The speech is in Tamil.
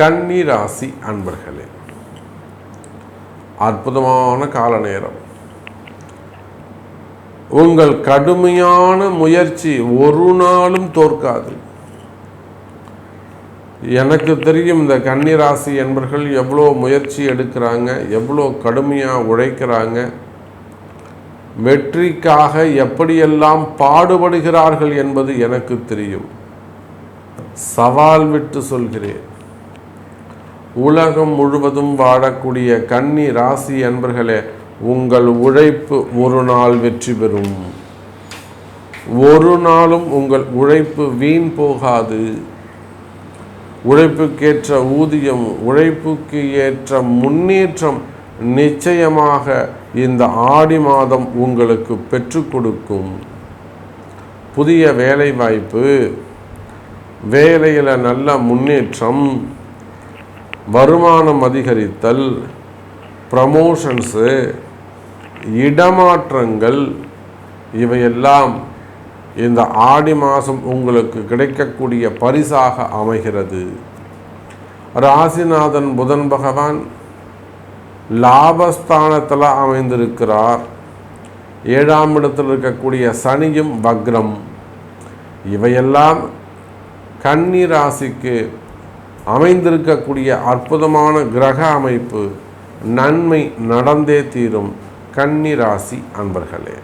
கன்னி ராசி அன்பர்களே அற்புதமான கால நேரம். உங்கள் கடுமையான முயற்சி ஒரு நாளும் தோற்காது. எனக்கு தெரியும் இந்த கன்னிராசி என்பர்கள் எவ்வளோ முயற்சி எடுக்கிறாங்க எவ்வளோ கடுமையாக உழைக்கிறாங்க வெற்றிக்காக எப்படியெல்லாம் பாடுபடுகிறார்கள் என்பது எனக்கு தெரியும். சவால் விட்டு சொல்கிறேன். உலகம் முழுவதும் வாழக்கூடிய கன்னி ராசி என்பர்களே உங்கள் உழைப்பு ஒரு நாள் வெற்றி பெறும். ஒரு நாளும் உங்கள் உழைப்பு வீண் போகாது. உழைப்புக்கேற்ற ஊதியம் உழைப்புக்கு ஏற்ற முன்னேற்றம் நிச்சயமாக இந்த ஆடி மாதம் உங்களுக்கு பெற்றுக் கொடுக்கும். புதிய வேலை வாய்ப்பு வேலையில் நல்ல முன்னேற்றம் வருமானம் அதிகரித்தல் ப்ரமோஷன்ஸு இடமாற்றங்கள் இவையெல்லாம் இந்த ஆடி மாதம் உங்களுக்கு கிடைக்கக்கூடிய பரிசாக அமைகிறது. ராசிநாதன் புதன் பகவான் லாபஸ்தானத்தில் அமைந்திருக்கிறார். ஏழாம் இடத்தில் இருக்கக்கூடிய சனியும் வக்ரம். இவையெல்லாம் கன்னி ராசிக்கு அமைந்திருக்கக்கூடிய அற்புதமான கிரக அமைப்பு நன்மை நடந்தே தீரும் கன்னி ராசி அன்பர்களே.